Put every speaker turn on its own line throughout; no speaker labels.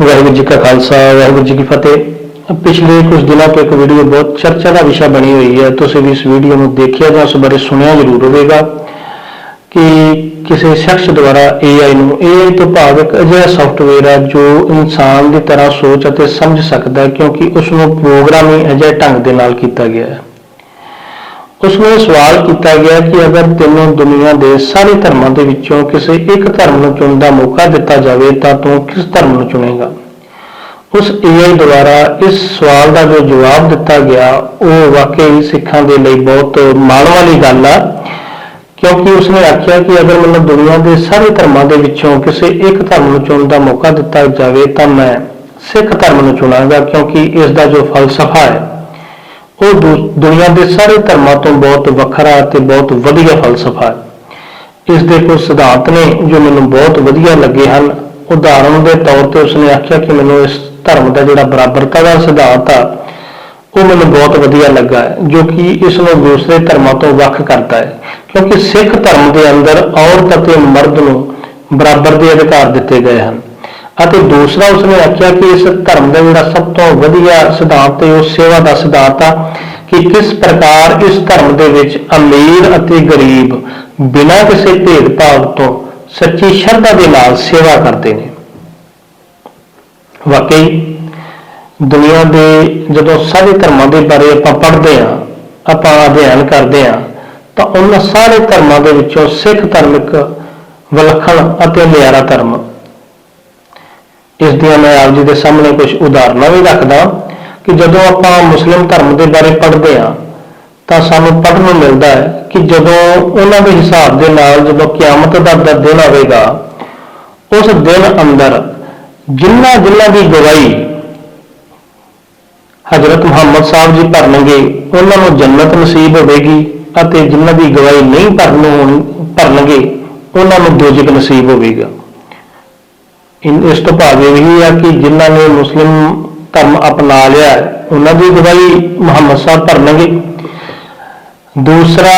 ਵਾਹਿਗੁਰੂ ਜੀ ਕਾ ਖਾਲਸਾ, ਵਾਹਿਗੁਰੂ ਜੀ ਕੀ ਫਤਿਹ। ਪਿਛਲੇ ਕੁਝ ਦਿਨਾਂ ਤੋਂ ਇੱਕ ਵੀਡੀਓ ਬਹੁਤ ਚਰਚਾ ਦਾ ਵਿਸ਼ਾ ਬਣੀ ਹੋਈ ਹੈ। ਤੁਸੀਂ ਵੀ ਇਸ ਵੀਡੀਓ ਨੂੰ ਦੇਖਿਆ ਜਾਂ ਉਸ ਬਾਰੇ ਸੁਣਿਆ ਜ਼ਰੂਰ ਹੋਵੇਗਾ ਕਿ ਕਿਸੇ ਸ਼ਖਸ ਦੁਆਰਾ AI ਨੂੰ AI ਤੋਂ ਭਾਵ ਇੱਕ ਅਜਿਹਾ ਸੌਫਟਵੇਅਰ ਹੈ ਜੋ ਇਨਸਾਨ ਦੀ ਤਰ੍ਹਾਂ ਸੋਚ ਅਤੇ ਸਮਝ ਸਕਦਾ ਹੈ, ਕਿਉਂਕਿ ਉਸ ਨੂੰ ਪ੍ਰੋਗਰਾਮ ਹੀ ਅਜਿਹੇ ਢੰਗ ਦੇ ਨਾਲ ਕੀਤਾ ਗਿਆ ਹੈ। ਉਸ ਨੂੰ ਇਹ ਸਵਾਲ ਕੀਤਾ ਗਿਆ ਕਿ ਅਗਰ ਤੈਨੂੰ ਦੁਨੀਆ ਦੇ ਸਾਰੇ ਧਰਮਾਂ ਦੇ ਵਿੱਚੋਂ ਕਿਸੇ ਇੱਕ ਧਰਮ ਨੂੰ ਚੁਣਨ ਦਾ ਮੌਕਾ ਦਿੱਤਾ ਜਾਵੇ, ਤਾਂ ਤੂੰ ਕਿਸ ਧਰਮ ਨੂੰ ਚੁਣੇਗਾ? ਉਸ AI ਦੁਆਰਾ ਇਸ ਸਵਾਲ ਦਾ ਜੋ ਜਵਾਬ ਦਿੱਤਾ ਗਿਆ, ਉਹ ਵਾਕਈ ਸਿੱਖਾਂ ਦੇ ਲਈ ਬਹੁਤ ਮਾਣ ਵਾਲੀ ਗੱਲ ਆ, ਕਿਉਂਕਿ ਉਸਨੇ ਆਖਿਆ ਕਿ ਅਗਰ ਮੈਨੂੰ ਦੁਨੀਆ ਦੇ ਸਾਰੇ ਧਰਮਾਂ ਦੇ ਵਿੱਚੋਂ ਕਿਸੇ ਇੱਕ ਧਰਮ ਨੂੰ ਚੁਣਨ ਦਾ ਮੌਕਾ ਦਿੱਤਾ ਜਾਵੇ, ਤਾਂ ਮੈਂ ਸਿੱਖ ਧਰਮ ਨੂੰ ਚੁਣਾਂਗਾ, ਕਿਉਂਕਿ ਇਸ ਦਾ ਜੋ ਫਲਸਫਾ ਹੈ ਉਹ ਦੁ- ਦੁਨੀਆ ਦੇ ਸਾਰੇ ਧਰਮਾਂ ਤੋਂ ਬਹੁਤ ਵੱਖਰਾ ਅਤੇ ਬਹੁਤ ਵਧੀਆ ਫਲਸਫਾ ਹੈ। ਇਸ ਦੇ ਕੁਝ ਸਿਧਾਂਤ ਨੇ ਜੋ ਮੈਨੂੰ ਬਹੁਤ ਵਧੀਆ ਲੱਗੇ ਹਨ। ਉਦਾਹਰਣ ਦੇ ਤੌਰ ਤੇ ਉਸਨੇ ਆਖਿਆ ਕਿ ਮੈਨੂੰ ਇਸ ਧਰਮ ਦਾ ਜਿਹੜਾ ਬਰਾਬਰਤਾ ਦਾ ਸਿਧਾਂਤ ਆ ਉਹ ਮੈਨੂੰ ਬਹੁਤ ਵਧੀਆ ਲੱਗਾ ਹੈ, ਜੋ ਕਿ ਇਸ ਨੂੰ ਦੂਸਰੇ ਧਰਮਾਂ ਤੋਂ ਵੱਖ ਕਰਦਾ ਹੈ। ਕਿਉਂਕਿ ਸਿੱਖ ਧਰਮ ਦੇ ਅੰਦਰ ਔਰਤ ਅਤੇ ਮਰਦ ਨੂੰ ਬਰਾਬਰ ਦੇ ਅਧਿਕਾਰ ਦਿੱਤੇ ਗਏ ਹਨ। ਅਤੇ ਦੂਸਰਾ ਉਸਨੇ ਆਖਿਆ ਕਿ ਇਸ ਧਰਮ ਦਾ ਜਿਹੜਾ ਸਭ ਤੋਂ ਵਧੀਆ ਸਿਧਾਂਤ ਹੈ ਉਹ ਸੇਵਾ ਦਾ ਸਿਧਾਂਤ ਆ ਕਿ ਕਿਸ ਪ੍ਰਕਾਰ ਇਸ ਧਰਮ ਦੇ ਵਿੱਚ ਅਮੀਰ ਅਤੇ ਗਰੀਬ ਬਿਨਾਂ ਕਿਸੇ ਭੇਦਭਾਵ ਤੋਂ ਸੱਚੀ ਸ਼ਰਧਾ ਦੇ ਨਾਲ ਸੇਵਾ ਕਰਦੇ ਨੇ। ਵਾਕਈ ਦੁਨੀਆ ਦੇ ਜਦੋਂ ਸਾਰੇ ਧਰਮਾਂ ਦੇ ਬਾਰੇ ਆਪਾਂ ਪੜ੍ਹਦੇ ਹਾਂ, ਆਪਾਂ ਅਧਿਐਨ ਕਰਦੇ ਹਾਂ, ਤਾਂ ਉਹਨਾਂ ਸਾਰੇ ਧਰਮਾਂ ਦੇ ਵਿੱਚੋਂ ਸਿੱਖ ਧਰਮ ਇੱਕ ਵਿਲੱਖਣ ਅਤੇ ਨਿਆਰਾ ਧਰਮ ਇਸ ਦੀਆਂ ਮੈਂ ਆਪ ਜੀ ਦੇ ਸਾਹਮਣੇ ਕੁਝ ਉਦਾਹਰਨਾਂ ਵੀ ਰੱਖਦਾ ਕਿ ਜਦੋਂ ਆਪਾਂ ਮੁਸਲਿਮ ਧਰਮ ਦੇ ਬਾਰੇ ਪੜ੍ਹਦੇ ਹਾਂ, ਤਾਂ ਸਾਨੂੰ ਪੜ੍ਹਨ ਨੂੰ ਮਿਲਦਾ ਹੈ ਕਿ ਜਦੋਂ ਉਹਨਾਂ ਦੇ ਹਿਸਾਬ ਦੇ ਨਾਲ ਜਦੋਂ ਕਿਆਮਤ ਦਾ ਦਿਨ ਆਵੇਗਾ, ਉਸ ਦਿਨ ਅੰਦਰ ਜਿਨ੍ਹਾਂ ਜਿਨ੍ਹਾਂ ਦੀ ਗਵਾਹੀ ਹਜ਼ਰਤ ਮੁਹੰਮਦ ਸਾਹਿਬ ਜੀ ਭਰਨਗੇ, ਉਹਨਾਂ ਨੂੰ ਜੰਨਤ ਨਸੀਬ ਹੋਵੇਗੀ ਅਤੇ ਜਿਨ੍ਹਾਂ ਦੀ ਗਵਾਹੀ ਨਹੀਂ ਭਰਨ ਹੋਣ, ਭਰਨਗੇ, ਉਹਨਾਂ ਨੂੰ ਦੋਜ਼ਖ ਨਸੀਬ ਹੋਵੇਗਾ। ਇਸ ਤੋਂ ਭਾਵ ਇਹ ਵੀ ਹੈ ਕਿ ਜਿਨ੍ਹਾਂ ਨੇ ਮੁਸਲਿਮ ਧਰਮ ਅਪਣਾ ਲਿਆ, ਉਹਨਾਂ ਦੀ ਗਵਾਹੀ ਮੁਹੰਮਦ ਸਾਹਿਬ ਭਰਨਗੇ। ਦੂਸਰਾ,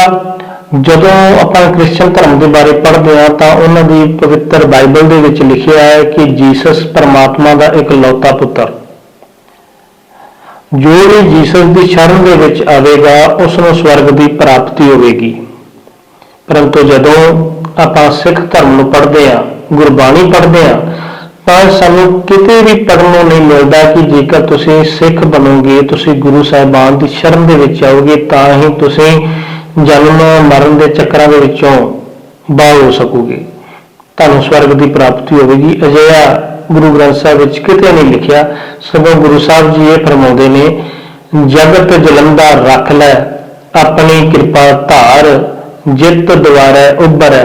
ਜਦੋਂ ਆਪਾਂ ਕ੍ਰਿਸਚੀਅਨ ਧਰਮ ਦੇ ਬਾਰੇ ਪੜ੍ਹਦੇ ਹਾਂ, ਤਾਂ ਉਹਨਾਂ ਦੀ ਪਵਿੱਤਰ ਬਾਈਬਲ ਦੇ ਵਿੱਚ ਲਿਖਿਆ ਹੈ ਕਿ ਜੀਸਸ ਪਰਮਾਤਮਾ ਦਾ ਇਕਲੌਤਾ ਪੁੱਤਰ। ਜੋ ਵੀ ਜੀਸਸ ਦੀ ਸ਼ਰਨ ਦੇ ਵਿੱਚ ਆਵੇਗਾ ਉਸ ਨੂੰ ਸਵਰਗ ਦੀ ਪ੍ਰਾਪਤੀ ਹੋਵੇਗੀ। ਪਰੰਤੂ ਜਦੋਂ ਆਪਾਂ ਸਿੱਖ ਧਰਮ ਨੂੰ ਪੜ੍ਹਦੇ ਹਾਂ, ਗੁਰਬਾਣੀ ਪੜ੍ਹਦੇ ਹਾਂ ਪਰ ਸਾਨੂੰ ਕਿਤੇ ਵੀ ਪੜ੍ਹਨ ਨੂੰ ਨਹੀਂ ਮਿਲਦਾ ਕਿ ਜੇਕਰ ਤੁਸੀਂ ਸਿੱਖ ਬਣੋਗੇ, ਤੁਸੀਂ ਗੁਰੂ ਸਾਹਿਬਾਨ ਦੀ ਸ਼ਰਨ ਦੇ ਵਿੱਚ ਆਓਗੇ, ਤਾਂ ਹੀ ਤੁਸੀਂ ਜਨਮ ਮਰਨ ਦੇ ਚੱਕਰਾਂ ਦੇ ਵਿੱਚੋਂ ਬਾਹਰ ਹੋ ਸਕੋਗੇ। ਤੁਹਾਨੂੰ ਸਵਰਗ ਦੀ ਪ੍ਰਾਪਤੀ ਹੋਵੇਗੀ। ਅਜਿਹਾ ਗੁਰੂ ਗ੍ਰੰਥ ਸਾਹਿਬ ਵਿੱਚ ਕਿਤੇ ਨਹੀਂ ਲਿਖਿਆ। ਸਗੋਂ ਗੁਰੂ ਸਾਹਿਬ ਜੀ ਇਹ ਫਰਮਾਉਂਦੇ ਨੇ, ਜਗਤ ਜਲੰਦਾ ਰੱਖ ਲੈ, ਆਪਣੀ ਕਿਰਪਾ ਧਾਰ, ਜਿੱਤ ਦੁਆਰੇ ਉੱਭਰੈ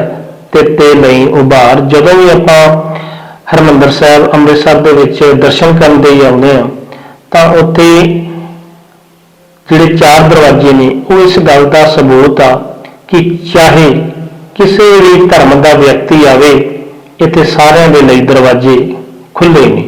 ਤੇ ਤੇ ਲਈ ਉਭਾਰ। ਜਦੋਂ ਵੀ ਆਪਾਂ ਹਰਮੰਦਰ ਸਾਹਿਬ ਅੰਮ੍ਰਿਤਸਰ ਦੇ ਵਿੱਚ ਦਰਸ਼ਨ ਕਰਨ ਦੇ ਆਉਂਦੇ ਆ ਤਾਂ ਉੱਥੇ ਜਿਹੜੇ ਚਾਰ ਦਰਵਾਜ਼ੇ ਨੇ, ਉਹ ਇਸ ਗੱਲ ਦਾ ਸਬੂਤ ਆ ਕਿ ਚਾਹੇ ਕਿਸੇ ਵੀ ਧਰਮ ਦਾ ਵਿਅਕਤੀ ਆਵੇ, ਇੱਥੇ ਸਾਰਿਆਂ ਦੇ ਲਈ ਦਰਵਾਜ਼ੇ ਖੁੱਲੇ ਨੇ।